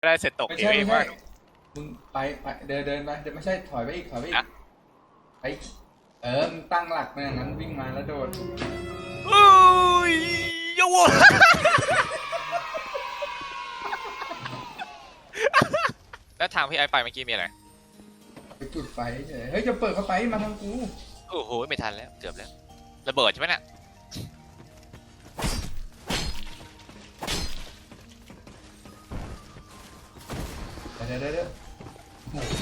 ไม่ได้เสร็จตกไม่เอใช่งไม่ว่าใช่มึงไปไปเดินเดินไปเดินไม่ใช่ถอยไปอีกถอยไปอีกอะไปเออมึงตั้งหลักมาอย่างนั้นวิ่งมาแล้วโดดอุ้ยโยโวแล้วทางพี่ไอไปเมื่อกี้มีอะไร ไปจุดไฟเฉยเฮ้ยจะเปิดเข้าไปมาทางกูโอ้โห ไม่ทันแล้ว เกือบแล้ว ระเบิดใช่ไหมน่ะ ดี๋ยวเดี๋ยวเดี๋ยวโอ้โห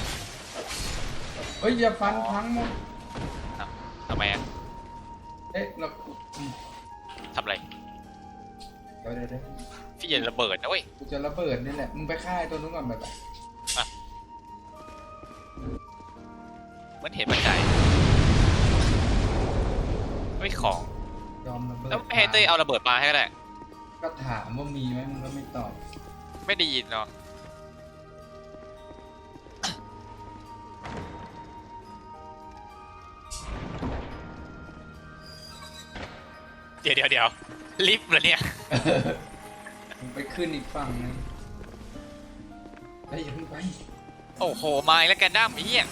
เฮ้ยอย่าฟันพังหมดทำไมอะเอ๊ะเราอืมทำอะไรเดี๋ยวเดี๋ยวเดี๋ยวพี่อย่าระเบิดนะเว้ย กูจะระเบิดนี่แหละมึงไปฆ่าไอ้ตัวนู้นก่อนแบบมันเห็นมันใจไม่ของ ยอมระเบิดแล้วให้เต้ยเอาระเบิดมาให้ก็ได้ ก็ถามว่ามีไหมมึงก็ไม่ตอบ ไม่ได้ยินเนาะ เดี๋ยวเดี๋ยวเดี๋ยวลิฟต์เหรอเนี่ยมึงไปขึ้นอีกฝั่งหนึงเฮ้ยอย่าเพิ่งไปโอ้โห มาอีกแล้วแกนดั้มไอ้เหี้ย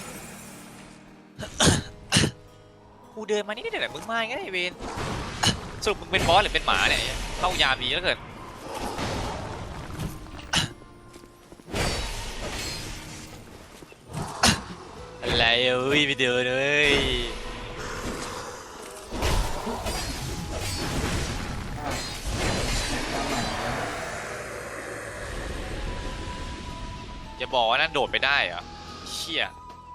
กูเดินมานี่ได้แต่มึงมาไงไอ้เวนสรุปมึงเป็นบอสหรือเป็นหมาเนี่ยเข้ายามดีแล้วเกินอะไรเอ้ยไปเดินเลย อย่าบอกว่านั่นโดดไปได้เหรอเชี่ย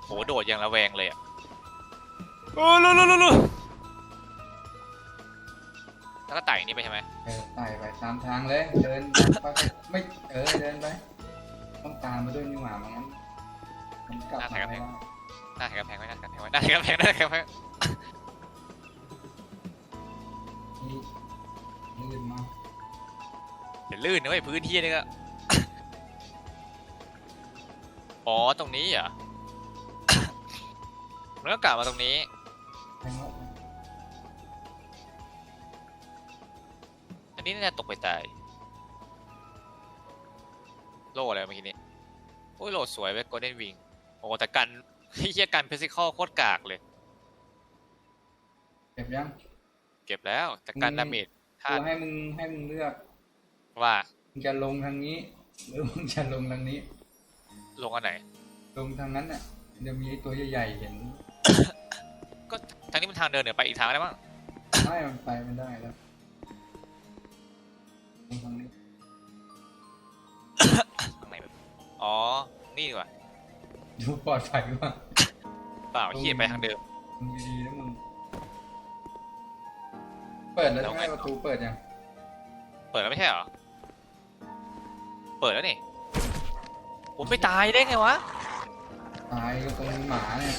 โหโดดอย่างระแวงเลยอะโอ้ลุลุลุลุแล้วก็ไต่นี่ไปใช่ไหมเออไต่ไปตามทางเลย เดินไปไม่เออเดินไปต้องตามมาด้วยนี่หว่าไมันงั้นมันกลับมาไม่ได้หน้าแถกำแพงไว้หน้าแถกำแพงไว้หน้าแถกำแพงหน้าแถกำแพงนี่ลื่นมากเดี๋ยวลื่นนะเว้ยพื้นที่นี่ก็ อ๋อ ตรงนี้เหรอ มันก็กลับมาตรงนี้แทงแล้วอันนี้น่าจะตกไปตาย โล่อะไรเมื่อกี้นี้ โอ้ยโล่สวยเว้ย golden wing โอ้แต่กันเฮียกันเพซิคอลโคตรกากเลย เก็บยังเก็บแล้วแต่กันอืมดาเมจกูถ้าให้มึงให้มึงเลือกว่า มึงจะลงทางนี้ หรือมึงจะลงทางนี้ ลงอันไหน ลงทางนั้นน่ะมันจะมีไอ้ตัวใหญ่ๆเห็นก็ทางนี้มันทางเดินเดี๋ยวไปอีกทางได้มั้งไม่มันไปไม่ได้แล้วลงทางนี้ทางไหนแบบอ๋อ นี่ดีกว่าดูปลอดภัยว่าเปล่าเฮียไปทางเดิม มึงดีๆนะมึงเปิดแล้วแล้ใช่วไหมไงประตูเปิดยังเปิดแล้วไม่ใช่เหรอ เปิดแล้วนี่ ผมไม่ตายได้ไงวะ ตายก็ตรงหมาเนี่ย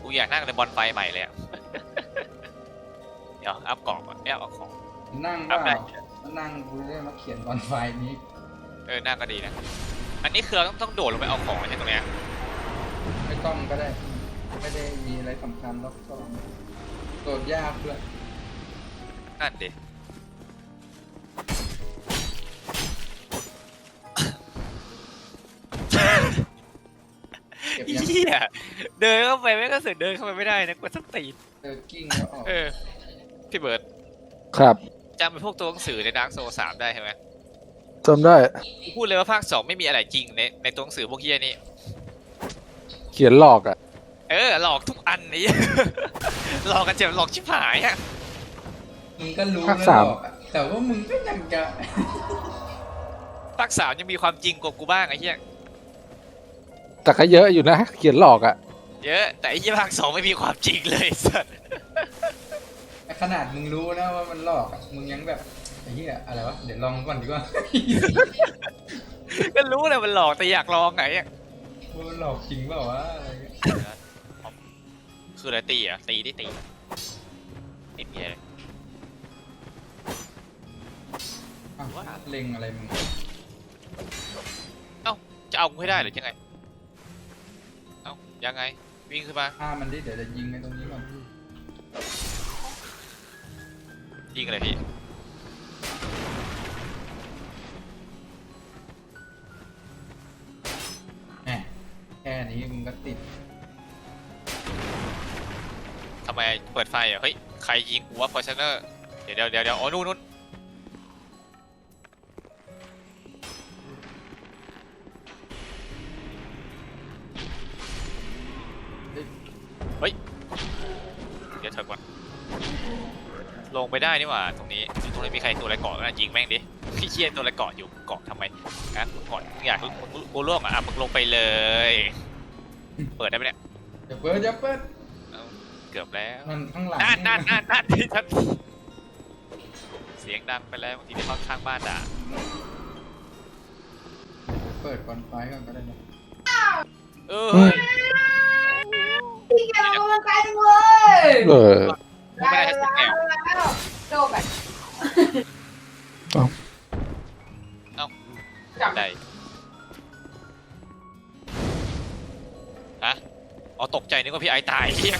กูอยากนั่งในบอลไฟใหม่เลยอะ เดี๋ยวอัพกล่องก่อนเนี่ยเอาของ นั่งอัพเปได้ล่านั่งกูได้มาเขียนบอลไฟนี้เออนั่งก็ดีนะ อันนี้คือเราต้องต้องโดดลงไปเอาของใช่ตรงเนี้ยไม่ต้องก็ได้ ไม่ได้มีอะไรสำคัญหรอกก็โดดยากด้วย นั่นดิเก็บยังเฮียเดินเข้าไปไม่ก็เสือกเดินเข้าไปไม่ได้นะกดส้นตีนเออกิ้งแล้วออกเออพี่เบิร์ดครับจำเป็นพวกตัวหนังสือในดาร์กโซสามได้ใช่ไหมจำได้กูพูดเลยว่าภาคสองไม่มีอะไรจริงในในตัวหนังสือพวกเฮียนี้เขียนหลอกอะ เออหลอกทุกอันนี้ หลอกกันเจ็บหลอกชิบหายอะ มึงก็รู้ภาคแล้วสามหรอกอะแต่ว่ามึงก็ยังจะ ภาคสามยังมีความจริงกว่ากูบ้างไอ้เหี้ยแต่ก็เยอะอยู่นะ เขียนหลอกอะ เยอะ แต่ไอ้เหี้ยภาคสองไม่มีความจริงเลยสัสขนาดมึงรู้นะว่ามันหลอกอะมึงยังแบบไอ้เหี้ยอะไรวะ เดี๋ยวลองก่อนดีกว่า ก็รู้เลยมันหลอกแต่อยากลองไงอะว่ามันหลอกจริงเปล่าวะอะไรเงี้ยคืออะไรตีอะตีได้ตีติดเหี้ยเลย อ้าวเล็งอะไรมึงจะเอากูให้ได้หรือยังไง เอ้ายังไง วิ่งขึ้นมาฆ่ามันดิเดี๋ยวจะยิงในตรงนี้ก่อนยิงเลยพี่แหมแค่นี้มึงก็ติดทำไมเปิดไฟอะเฮ้ยใครยิงหัวพอชเนอร์เดี๋ยวเดี๋ยวเดี๋ยวเดี๋ยวอ๋อนู่นนู่น ลงไปได้นี่หว่า ตรงนี้ตรงนี้มีใครตัวอะไรเกาะนะยิงแม่งดิพี่เชี่ยตัวอะไรเกาะอยู่เกาะทำไมงั้นมึงก่อนมึงอยากมึงมึงกูร่วงอะอะมึงลงไปเลย เปิดได้ไหมเนี่ยอย่าเปิดอย่าเปิดเกือบแล้วมันข้างหลังนั่นนั่นนั่นนั่นที่ท่านเสียงดังไปแล้วบางทีที่เขาข้างบ้านด่าเปิดก่อนไฟก่อนก็ได้นะเออเฮ้ยพี่แกมามันไกลจังเลยเออไม่ได้ให้ สักแนวแล้วโดดแบบได้ฮะอ๋อตกใจนึกว่าพี่ไอตายเฮีย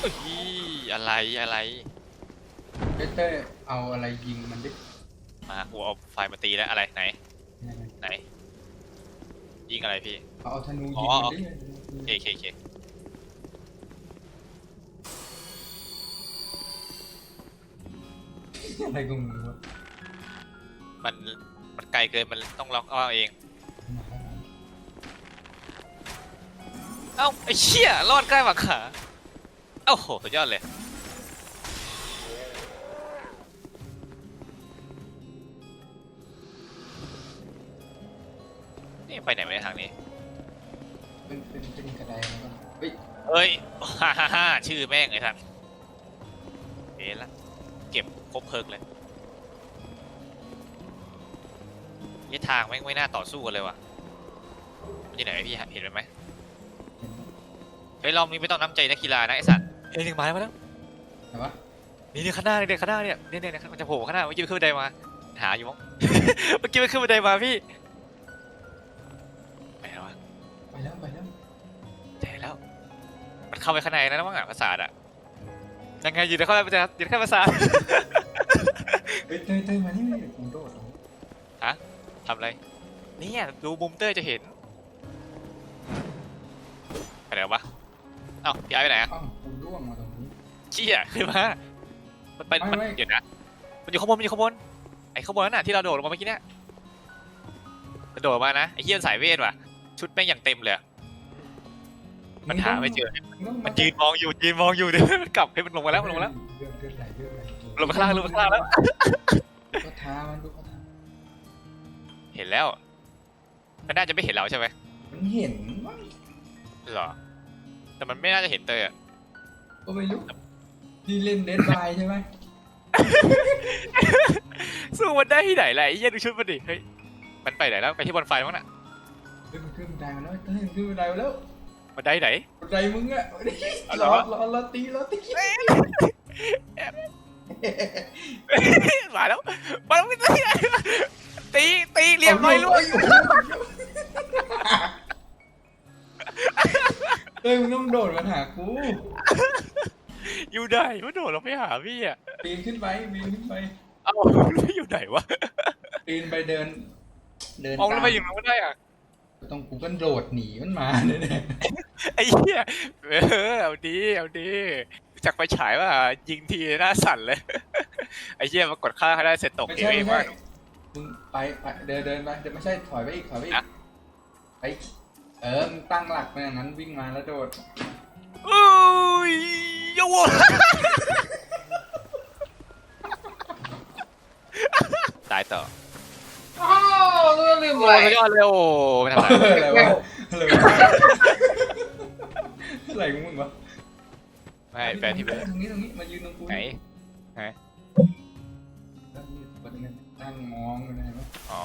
เอ้ย อะไรอะไร เต้ยเต้ยเอาอะไรยิงมันดิมากูเอาไฟมาตีแล้วอะไรไหน ไหน ยิงอะไรพี่ เอาเอาธนูอ๋ยิองมันดิเคเคเคอะไรของมึงวะมันมันไกลเกินมันต้องล็อกเอาเอง เอ้าไอ้เชี่ยรอดใกล้หวังขา เอ้าโหสุดยอดเลย นี่ไปไหนไม่ได้ทางนี้ เป็นเป็นเป็นกระไดแล้วก็เฮ้ยเฮ้ย ฮ่าฮ่าฮ่าชื่อแม่งไอ้ท่านเห็นละ เก็บครบเพิกเลยยี่ทางแม่งไม่น่าต่อสู้กันเลยว่ะมันอยู่ไหนพี่เห็นไหมเห็นไหมเฮ้ยรอบนี้ไม่ต้องน้ำใจนักกีฬานะไอ้สัตว์เฮ้ยหนึ่งไม้มาแล้วแต่ว่านี่นี่ข้างหน้าเนี่ยข้างหน้าเนี่ยเนี่ยเนี่ยมันจะโผล่ข้างหน้าเมื่อกี้มันขึ้นบันไดมา หาอยู่มั้ง เมื่อกี้มันขึ้นบันไดมาพี่ เข้าไปข้างในนะมั้งอะภาษาทอะยังไงอยู่ในข้างในมันจะอยู่ในข้างภาษาทเฮ้ยเต้ยเต้ยมานี่เดี๋ยวกูโดดลงทำอะไรเนี่ยดูมุมเตอร์จะเห็นไปไหนวะเอ้าพี่ไอ้ไปไหนอะอ้าวกูร่วงมาตรงนี้ เชี่ยขึ้นมามันไปมันไม่ไม่ เดี๋ยวนะมันอยู่ข้างบนมันอยู่ข้างบนไอ้ข้างบนนั่นน่ะที่เราโดดลงมาเมื่อกี้เนี่ยมันโดดมานะไอ้เหี้ยมันสายเวทว่ะชุดแม่งอย่างเต็มเลยอะ มันหาไม่เจองต้องมันยืนมองอยู่ยืนมองอยู่เดี๋ยวมันกลับให้มันลงมาแล้วมันลงมาแล้วเลือดเลือดไหลเลือดไหลลงมาข้างล่างลงมาข้างล่างแล้ว ก็ท้ามันดูก็ท้าเห็นแล้ว มันน่าจะไม่เห็นเราใช่ไหมมันเห็นมั้งหรอ แต่มันไม่น่าจะเห็นเตยอะก็ไม่รู้ที่เล่นเดนบายใช่ไหมสู้มันได้ที่ไหนล่ะไอ้เหี้ยดูชุดมันดิเฮ้ยมันไปไหนแล้วไปที่บนไฟมั้งน่ะเฮ้ยมันขึ้นบันไดมาแล้วเฮ้ยมันขึ้นบันไดมาแล้ว มันได้ไหน บันไดมึงอะเอาเหรรออรอรอตีรอตีมาแล้วมาแล้วไม่ตีตีตีเรียบร้อยลูกเาลูกเฮ้ยมึงต้องโดดมาหากู อยู่ไหนมันโดดเราไปหาพี่อะปีนขึ้นไปปีนขึ้นไป เอ้าแล้วอยู่ไหนวะปีนไปเดิน เดินมองแล้วตามไปอยู่มันไม่ได้อะ ต้องกูก็โดดหนีมันมาเนี่ยไอ้เหี้ยเออเอาดีเอาดีจากไปฉายว่ายิงทีหน้าสั่นเลย ไอ้เหี้ยมากดค่าให้ได้เสร็จตกไม่เอใช่งไม่ว่าใช่มึงไปไปเดินเดินไปเดินไม่ใช่ถอยไปอีกถอยไปอีกอะไปเออมึงตั้งหลักไปอย่างนั้นวิ่งมาแล้วโดดอุ้ยโยตายต่อ อ้าวเรื่องลืมโอ้เลยยยอดเลยโอ้ไม่ทำไรอะไรวะอะไรวะอะไรของมึงวะไม่แฟนทีมเลยตรงนี้ตรงนี้มายืนตรงกูไหนนั่งยืนบนนั้นนั่งมองอยู่นะเห็นไหมอ๋อ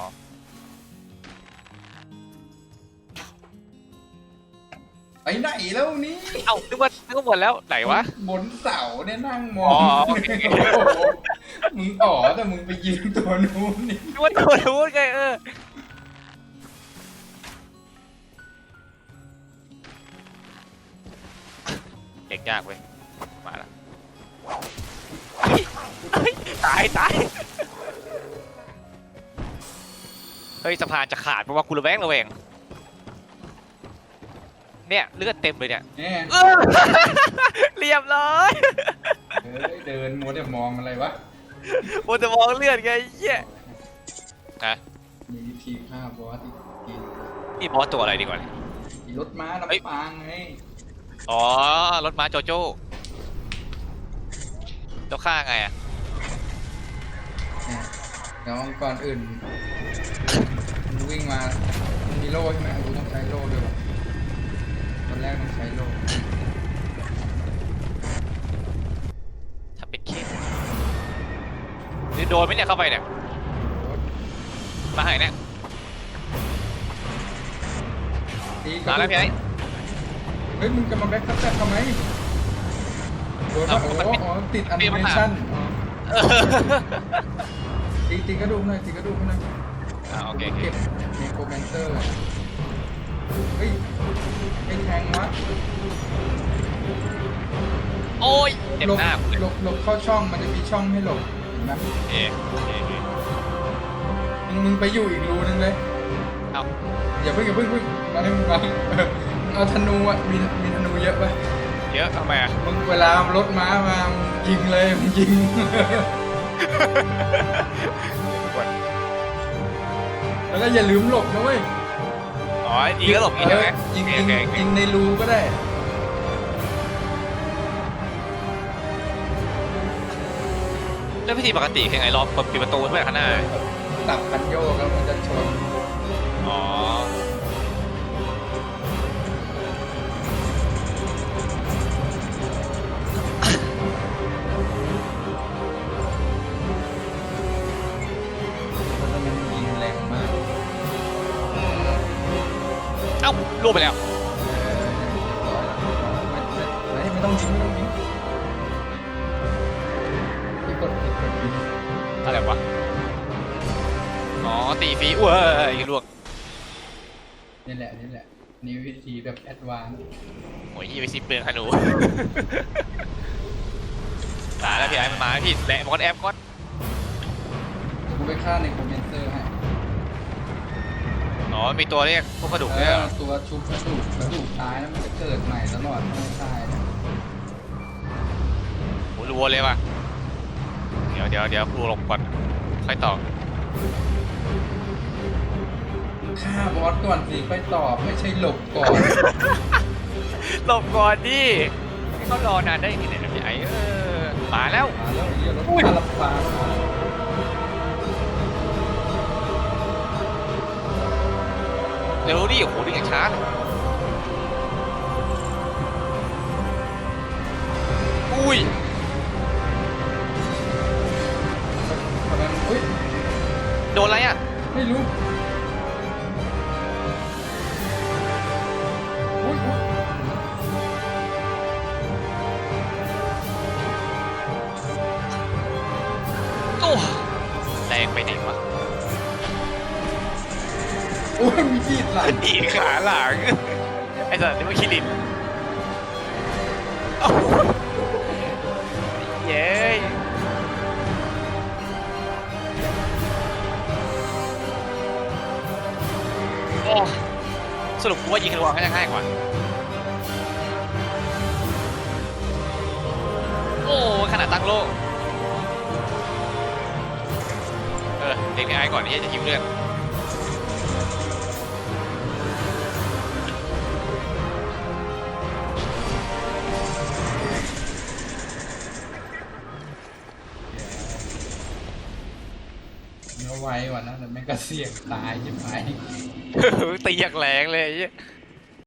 ไปไหนแล้วนี่เอ้านึกว่านึกว่าหมดแล้วไหนวะ บนเสาเนี่ยนั่งมองอ๋อโอเคโอ้โหมึงอ๋อแต่มึงไปยืนตัวนู้นนี่นึกว่าตัวรู้ไงเออเด็กยากเว้ยมาแล้วเฮ้ยเฮ้ยตายตายเฮ้ยสะพานจะขาดเพราะว่ากูระแวงระแวง เนี่ยเลือดเต็มเลยเนี่ยเนี่ยเออเรียบร้อยเฮ้ยเดินมัวแต่มองอะไรวะโมจะมองเลือดไงไอ้เหี้ยมีวิธีฆ่าบอสอีกทีนี่บอสตัวอะไรดีกว่าเนี่ย อีรถม้าเฮ้ย ลำปางไงอ๋อ รถม้าโจโจ้เจ้าฆ่าไงอะเนี่ยเดี๋ยวก่อนอื่นมึงวิ่งมามึงมีโล่ใช่ไหมกูต้องใช้โล่ด้วย วะตอนแรกต้องใช้โล่ทำเป็นเค้กหรือโดนไหมเนี่ยเข้าไปเนี่ย มาให้เนี่ยตีมาแล้วพี่ไอ้เฮ้ยมึงจะมาแบ็คทับแทำไมโดนเอ้าปะโอ้มันโหปิดอ๋อติดแอนิปิดเมมันหาชั่นเออตีตีกระดูกหน่อยตีกระดูกหน่อยอ่าโอเคโอเคเก็บเมโครแมนเตอร์ เฮ้ยไอ้แทงวะโอ้ยเต็มหลบหน้ากูเลยหลบหลบเข้าช่องมันจะมีช่องให้หลบเห็นไหมเอ๊ะเอ๊ะเอ๊ะมึงมึงไปอยู่อีกรูนึงเลย เอ้าอย่าเพิ่งอย่าเพิ่งเพิ่งมาให้มึงมาเออเอาธนูอะมีมีธนูเยอะปะเยอะทำไมอะ มึงเวลารถม้ามามึงยิงเลยมึงยิง แล้วก็อย่าลืมหลบนะเว้ย อ๋อยิงก็หลบยิงใช่ไหมยิงยิงยิงในรูก็ได้แล้วพิธีปกติคือไงรอเปิดประตูใช่ไหมข้างหน้าตับคันโยกแล้วมันจะชน อ้าล่วงไปแล้วเออเรียบร้อยแล้วไม่ไม่ไม่ต้องยิงไม่ต้องยิงพี่กดผิดกดผิดอะไรวะ อ๋อ ตีฟรีเว้ยล่วงนี่แหละนี่แหละนี่วิธีแบบแอดวานซ์โอ้ยยี่ไปซิเปลืองฮานูตายแล้วพี่ไอ้มันมาแล้วพี่แหละมอนแอปก่อนกูไปฆ่าในคอมเมนเตอร์ ให้อ๋อมีตัวเรียกพวกกระดูกเอด้วยอเหรอตัวชุบกระดูกกระดูกตายแล้วมันจะเกิดใหม่ตลอดไม่ใช่นะโหรัวเลยว่ะ เดี๋ยวเดี๋ยวเดี๋ยวครูหลบก่อนค่อยตอบฆ่าบอสก่อนสิไปตอบไม่ใช่หลบก่อนหลบก่อนดิให้เขารอนานได้ยังไงเนี่ยพี่ไอ้เออมาแล้วมาแล้วไอ้เหี้ยรถพาลับปาง เร็วดิโอ้โหดึงอย่างช้าเลยอุ้ยทำไมมันอุ้ยโดนอะไรอะไม่รู้อุ้ยอุ๊ยโอ้แรงไปไหน อุ้ยมีขีดหลังดีดขาหลัง ไอ้สัตว์นี่มันคิรินโอ้โหเย้ยโอ้สรุปกูว่ายิงกระวางก็จะง่ายกว่า โอ้ขนาดตั้งโลก เออเด็กในไอ้ก่อนที่จะยิ้มเลือด ก็เสี่ยงตายใช่ไหมตีอย่างแรงเลย